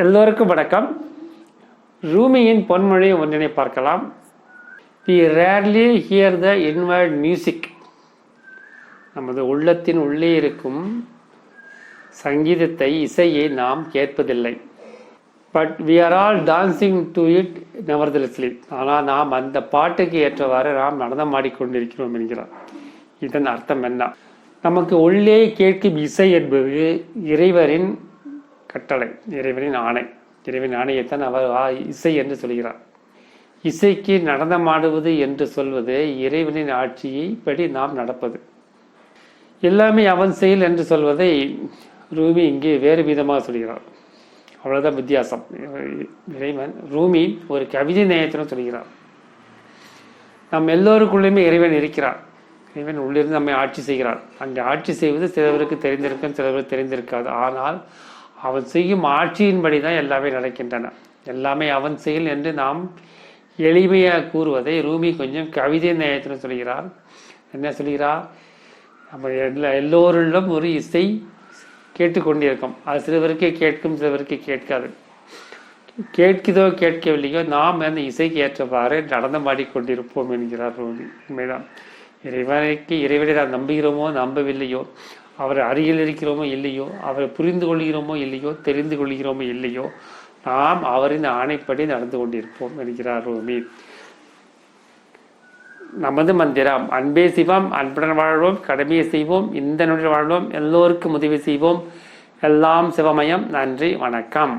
எல்லோருக்கும் வணக்கம். ரூமியின் பொன்மொழியை ஒன்றினை பார்க்கலாம். We rarely hear the inward music நமது உள்ளத்தின் உள்ளே இருக்கும் சங்கீதத்தை இசையை நாம் கேட்பதில்லை. But we are all dancing to it nevertheless ஆனால் நாம் அந்த பாட்டுக்கு ஏற்றவாறு நாம் நடனமாடிக்கொண்டிருக்கிறோம் என்கிறார். இதன் அர்த்தம் என்ன? நமக்கு உள்ளே கேட்கும் இசை என்பது இறைவரின் கட்டளை இறைவனின் ஆணை. இறைவன் ஆணையைத்தான் அவர் ஆ- இசை என்று சொல்கிறார். இசைக்கு நடனமாடுவது என்று சொல்வது இறைவனின் ஆட்சியை படி நாம் நடப்பது. எல்லாமே அவன் செயல் என்று சொல்வதை ரூமி இங்கே வேறு விதமாக சொல்கிறார். அவ்வளோதான் வித்தியாசம். இறைவன் ரூமி ஒரு கவிதை நேயத்திலும் சொல்கிறார். நம் எல்லோருக்குள்ளேயுமே இறைவன் இருக்கிறார். இறைவன் உள்ளிருந்து நம்மை ஆட்சி செய்கிறார். அங்கே ஆட்சி செய்வது சிலவருக்கு தெரிந்திருக்கும் சிலவருக்கு தெரிந்திருக்காது. ஆனால் அவன் செய்யும் ஆட்சியின்படி தான் எல்லாமே நடக்கின்றன. எல்லாமே அவன் செயல் என்று நாம் எளிமையாக கூறுவதை ரூமி கொஞ்சம் கவிதை நேயத்தில் சொல்கிறார். என்ன சொல்கிறார்? நம்ம எல்லா எல்லோரிலும் ஒரு இசை கேட்டுக்கொண்டிருக்கும். அது சிலவருக்கு கேட்கும் சிலவருக்கு கேட்காது. கேட்குதோ கேட்கவில்லையோ நாம் அந்த இசைக்கு ஏற்றவாறு நடனம் மாடிக்கொண்டிருப்போம் என்கிறார் ரூமி. உண்மைதான். இறைவனுக்கு இறைவனை நாம் நம்புகிறோமோ நம்பவில்லையோ அவர் அருகில் இருக்கிறோமோ இல்லையோ அவரை புரிந்து கொள்கிறோமோ இல்லையோ தெரிந்து கொள்கிறோமோ இல்லையோ நாம் அவரின் ஆணைப்படி நடந்து கொண்டிருப்போம் என்கிறார் ரூமி. நமது மந்திரம் அன்பே சிவம் அன்புடன் வாழ்வோம் கடமையை செய்வோம் இந்த நொடியில் வாழ்வோம் எல்லோருக்கும் உதவி செய்வோம். எல்லாம் சிவமயம். நன்றி வணக்கம்.